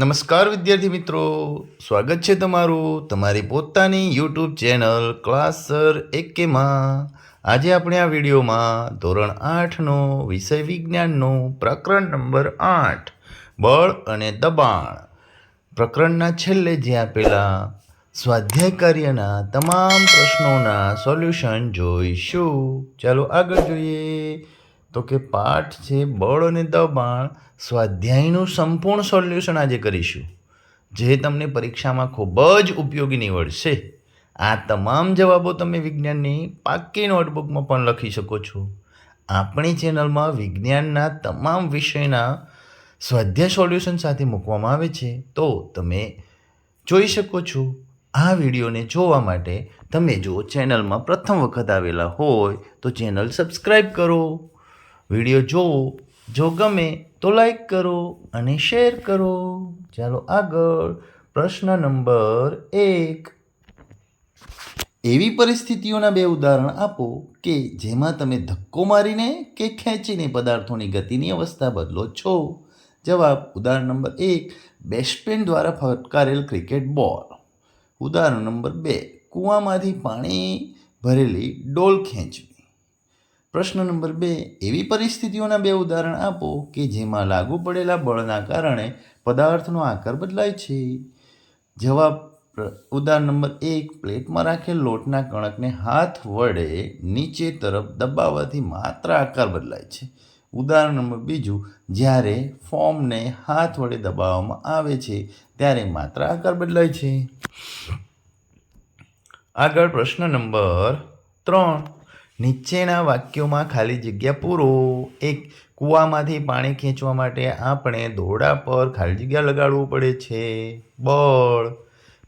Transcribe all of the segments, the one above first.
નમસ્કાર વિદ્યાર્થી મિત્રો. સ્વાગત છે તમારું તમારી પોતાની યુટ્યુબ ચેનલ ક્લાસર એકેમાં. આજે આપણે આ વિડીયોમાં ધોરણ આઠનો વિષય વિજ્ઞાનનો પ્રકરણ નંબર આઠ, બળ અને દબાણ. પ્રકરણના છેલ્લે જે આપેલા સ્વાધ્યાય કાર્યના તમામ પ્રશ્નોના સોલ્યુશન જોઈશું. ચાલો આગળ જોઈએ. તો કે પાઠ છે બળ અને દબાણ સ્વાધ્યાયનું સંપૂર્ણ સોલ્યુશન આજે કરીશું. જે તમને પરીક્ષામાં ખૂબ જ ઉપયોગી નીવડશે. આ તમામ જવાબો તમે વિજ્ઞાનની પાક્કી નોટબુકમાં પણ લખી શકો છો. આપણી ચેનલમાં વિજ્ઞાનના તમામ વિષયના સ્વાધ્યાય સોલ્યુશન સાથે મૂકવામાં આવે છે. તો તમે જોઈ શકો છો, આ વિડીયોને જોવા માટે તમે જો ચેનલમાં પ્રથમ વખત આવેલા હોય તો ચેનલ સબસ્ક્રાઈબ કરો. વીડિયો જોવો. જો ગમે તો લાઈક કરો અને શેર કરો. ચાલો આગળ. પ્રશ્ન નંબર એક. એવી પરિસ્થિતિઓના બે ઉદાહરણ આપો કે જેમાં તમે ધક્કો મારીને કે ખેંચીને પદાર્થોની ગતિની અવસ્થા બદલો છો. જવાબ ઉદાહરણ નંબર એક બેસ્ટપેન દ્વારા ફટકારેલ ક્રિકેટ બોલ ઉદાહરણ નંબર બે, કૂવામાંથી પાણી ભરેલી ડોલ ખેંચવી. પ્રશ્ન નંબર બે, એવી પરિસ્થિતિઓના બે ઉદાહરણ આપો કે જેમાં લાગુ પડેલા બળના કારણે પદાર્થનો આકાર બદલાય છે. જવાબ ઉદાહરણ નંબર એક, પ્લેટમાં રાખેલ લોટના કણકને હાથ વડે નીચે તરફ દબાવવાથી માત્ર આકાર બદલાય છે. ઉદાહરણ નંબર બીજું, જ્યારે ફોર્મને હાથ વડે દબાવવામાં આવે છે, ત્યારે માત્ર આકાર બદલાય છે. આગળ પ્રશ્ન નંબર ત્રણ નીચેના વાક્યોમાં ખાલી જગ્યા પૂરો. એક, કૂવામાંથી પાણી ખેંચવા માટે આપણે દોરડા પર ખાલી જગ્યા લગાડવું પડે છે. બળ.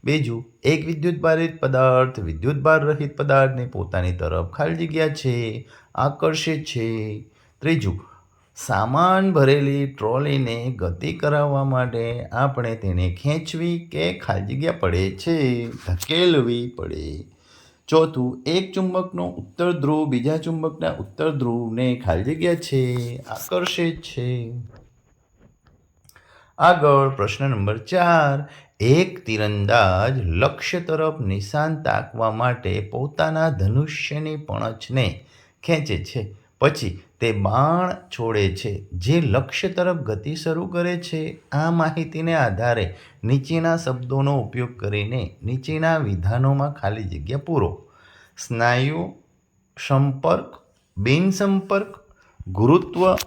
બીજું, એક વિદ્યુત ભારિત પદાર્થ વિદ્યુત ભાર રહિત પદાર્થને પોતાની તરફ ખાલી જગ્યા છે, આકર્ષિત છે. ત્રીજું, સામાન ભરેલી ટ્રોલીને ગતિ કરાવવા માટે આપણે તેને ખેંચવી કે ખાલી જગ્યા પડે છે? ધકેલવી પડે. ચોથું, એક ચુંબકનો ઉત્તર ધ્રુવ, બીજા ચુંબકના ઉત્તર ધ્રુવને ખાલી જગ્યા છે આકર્ષે છે. આગળ પ્રશ્ન નંબર ચાર, એક તીરંદાજ લક્ષ્ય તરફ નિશાન તાકવા માટે પોતાના ધનુષ્યની પણછને ખેંચે છે. પછી તે બાણ છોડે છે. જે લક્ષ્ય તરફ ગતિ શરૂ કરે છે, આ માહિતીને આધારે નીચેના શબ્દોનો ઉપયોગ કરીને નીચેના વિધાનોમાં ખાલી જગ્યા પૂરો. સ્નાયુ સંપર્ક, બિન સંપર્ક, ગુરુત્વ,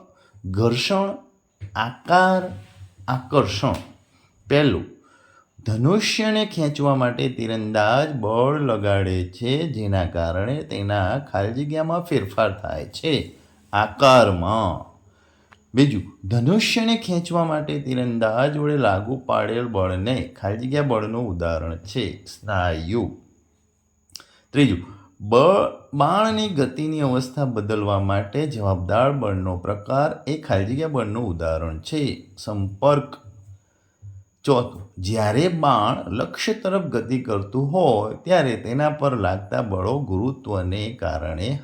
ઘર્ષણ, આકાર, આકર્ષણ. પહેલું ધનુષ્યને ખેંચવા માટે તીરંદાજ બળ લગાડે છે, જેના કારણે તેના ખાલી જગ્યામાં ફેરફાર થાય છે. આકારમાં. બીજું, ધનુષ્યને ખેંચવા માટે તીરંદાજ વડે લાગુ પાડેલ બળને ખાલી જગ્યા બળનું ઉદાહરણ છે, સ્નાયુ. ત્રીજું બળ બાણની ગતિની અવસ્થા બદલવા માટે જવાબદાર બળનો પ્રકાર એ ખાલી જગ્યા બળનું ઉદાહરણ છે, સંપર્ક. ચોથું, જ્યારે બાણ લક્ષ્ય તરફ ગતિ કરતું હોય, ત્યારે તેના પર લાગતા બળો ગુરુત્વને કારણે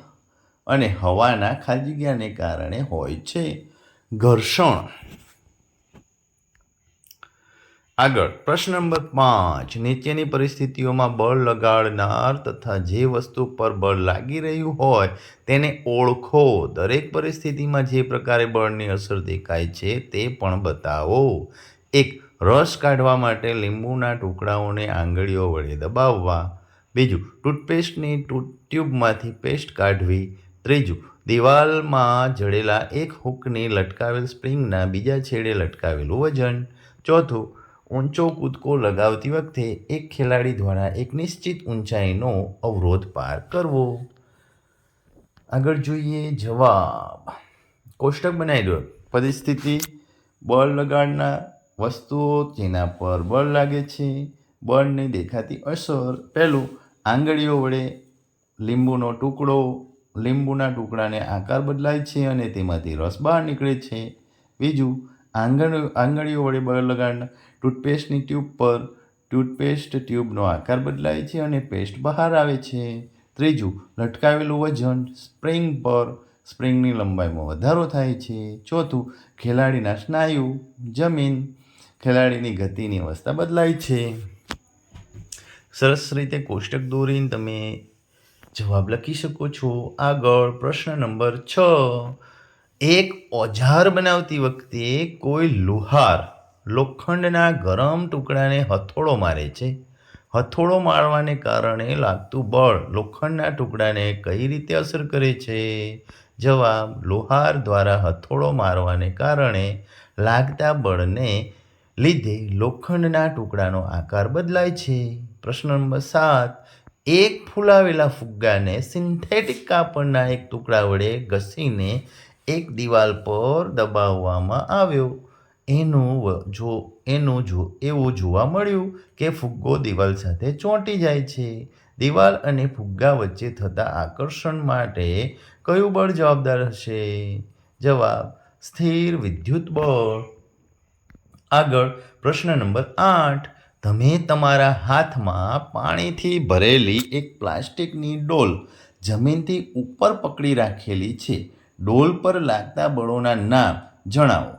અને હવાના ખાજગ્યાને જગ્યાને કારણે હોય છે. ઘર્ષણ. આગળ, પ્રશ્ન નંબર પાંચ, નીચેની પરિસ્થિતિઓમાં બળ લગાડનાર તથા જે વસ્તુ પર બળ લાગી રહ્યું હોય, તેને ઓળખો. દરેક પરિસ્થિતિમાં જે પ્રકારે બળની અસર દેખાય છે, તે પણ બતાવો. એક રસ કાઢવા માટે લીંબુના ટુકડાઓને આંગળીઓ વડે દબાવવા. બીજું, ટૂથપેસ્ટની ટૂ ટ્યુબમાંથી પેસ્ટ કાઢવી. ત્રીજું, દિવાલમાં જડેલા એક હૂકની લટકાવેલ સ્પ્રિંગના બીજા છેડે લટકાવેલું વજન. ચોથું, ઊંચો કૂદકો લગાવતી વખતે એક ખેલાડી દ્વારા એક નિશ્ચિત ઊંચાઈનો અવરોધ પાર કરવો. આગળ જોઈએ જવાબ. કોષ્ટક બનાવી દો. પરિસ્થિતિ બોલ લગાડનાર વસ્તુઓ જેના પર બળ લાગે છે. બળની દેખાતી અસર પહેલું, આંગળીઓ વડે લીંબુનો ટુકડો. લીંબુના ટુકડાને આકાર બદલાય છે અને તેમાંથી રસ બહાર નીકળે છે. બીજું આંગળ આંગળીઓ વડે બળ લગાડનાર ટૂથપેસ્ટની ટ્યુબ પર ટૂથપેસ્ટ ટ્યુબનો આકાર બદલાય છે અને પેસ્ટ બહાર આવે છે. ત્રીજું, લટકાવેલું વજન સ્પ્રિંગ પર સ્પ્રિંગની લંબાઈમાં વધારો થાય છે. ચોથું, ખેલાડીના સ્નાયુ, જમીન ખેલાડીની ગતિની અવસ્થા બદલાય છે. સરસ રીતે કોષ્ટક દોરીને તમે જવાબ લખી શકો છો. આગળ પ્રશ્ન નંબર છ. એક ઓજાર બનાવતી વખતે કોઈ લુહાર લોખંડના ગરમ ટુકડાને હથોડો મારે છે. હથોડો મારવાને કારણે લાગતું બળ લોખંડના ટુકડાને કઈ રીતે અસર કરે છે? જવાબ, લોહાર દ્વારા હથોડો મારવાને કારણે લાગતા બળને લીધે લોખંડના ટુકડાનો આકાર બદલાય છે. પ્રશ્ન નંબર સાત, એક ફૂલાવેલા ફુગ્ગાને સિન્થેટિક કાપડના એક ટુકડા વડે ઘસીને એક દિવાલ પર દબાવવામાં આવ્યો. એનું જો એનું જો, એવું જોવા મળ્યું કે ફુગ્ગો દિવાલ સાથે ચોંટી જાય છે. દિવાલ અને ફુગ્ગા વચ્ચે થતા આકર્ષણ માટે કયું બળ જવાબદાર હશે? જવાબ, સ્થિર વિદ્યુત બળ. આગળ પ્રશ્ન નંબર આઠ. તમે તમારા હાથમાં પાણીથી ભરેલી એક પ્લાસ્ટિકની ડોલ જમીનથી ઉપર પકડી રાખેલી છે. ડોલ પર લાગતા બળોના નામ જણાવો.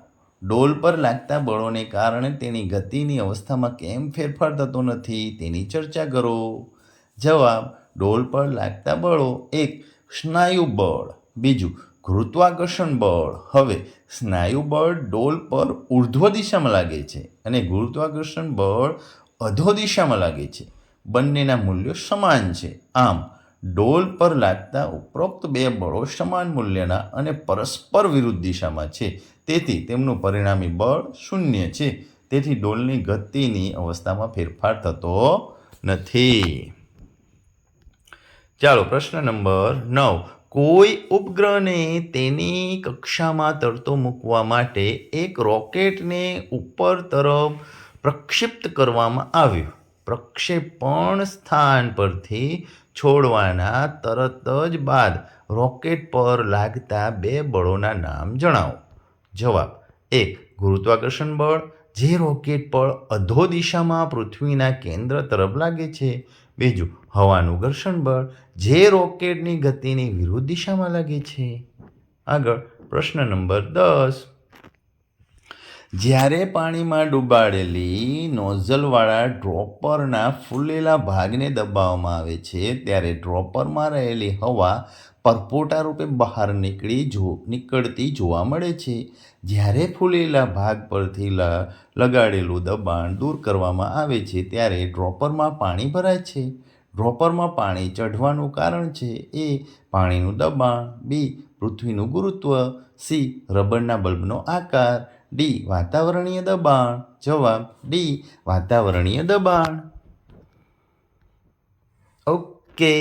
ડોલ પર લાગતા બળોને કારણે તેની ગતિની અવસ્થામાં કેમ ફેરફાર થતો નથી તેની ચર્ચા કરો. જવાબ, ડોલ પર લાગતા બળો એક સ્નાયુ બળ બીજું ગુરુત્વાકર્ષણ બળ હવે સ્નાયુ બળ ડોલ પર ઉર્ધ્વ દિશામાં લાગે છે અને ગુરુત્વાકર્ષણ બળ અધો દિશામાં લાગે છે. બંનેના મૂલ્યો સમાન છે. આમ, ડોલ પર લાગતા ઉપરોક્ત બે બળો સમાન મૂલ્યના અને પરસ્પર વિરુદ્ધ દિશામાં છે. તેથી તેમનું પરિણામી બળ શૂન્ય છે. તેથી ડોલની ગતિની અવસ્થામાં ફેરફાર થતો નથી. ચાલો, પ્રશ્ન નંબર નવ. કોઈ ઉપગ્રહને તેની કક્ષામાં તરતો મૂકવા માટે એક રોકેટને ઉપર તરફ પ્રક્ષિપ્ત કરવામાં આવ્યું. પ્રક્ષેપણ સ્થાન પરથી છોડવાના તરત જ બાદ રોકેટ પર લાગતા બે બળોના નામ જણાવો. જવાબ, એક, ગુરુત્વાકર્ષણ બળ જે રોકેટ પર અધો દિશામાં પૃથ્વીના કેન્દ્ર તરફ લાગે છે, બીજું હવાનું ઘર્ષણ બળ જે રોકેટની ગતિની વિરુદ્ધ દિશામાં લાગે છે. આગળ પ્રશ્ન નંબર દસ. જ્યારે પાણીમાં ડૂબાડેલી નોઝલવાળા ડ્રોપરના ફૂલેલા ભાગને દબાવવામાં આવે છે, ત્યારે ડ્રોપરમાં રહેલી હવા પરપોટા રૂપે બહાર નીકળી જો, નીકળતી જોવા મળે છે. જ્યારે ફૂલેલા ભાગ પરથી લગાડેલું દબાણ દૂર કરવામાં આવે છે, ત્યારે ડ્રોપરમાં પાણી ભરાય છે. ડ્રોપરમાં પાણી ચઢવાનું કારણ છે એ પાણીનું દબાણ, બી, પૃથ્વીનું ગુરુત્વ, સી, રબરના બલ્બનો આકાર, ડી, વાતાવરણીય દબાણ, જવાબ, ડી, વાતાવરણીય દબાણ. ઓકે.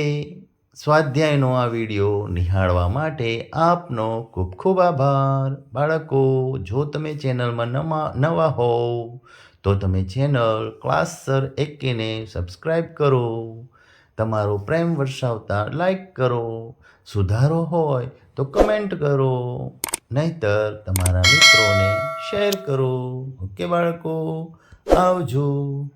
સ્વાધ્યાયનો આ વીડિયો નિહાળવા માટે આપનો ખૂબ ખૂબ આભાર. બાળકો, જો તમે ચેનલમાં નવા નવા હોવ, તો તમે ચેનલ ક્લાસ સર એકેને સબસ્ક્રાઈબ કરો. તમારો પ્રેમ વરસાવતા લાઈક કરો. સુધારો હોય તો કમેન્ટ કરો. નહીતર તમારા મિત્રોને શેર કરો. ઓકે બાળકો, આવજો.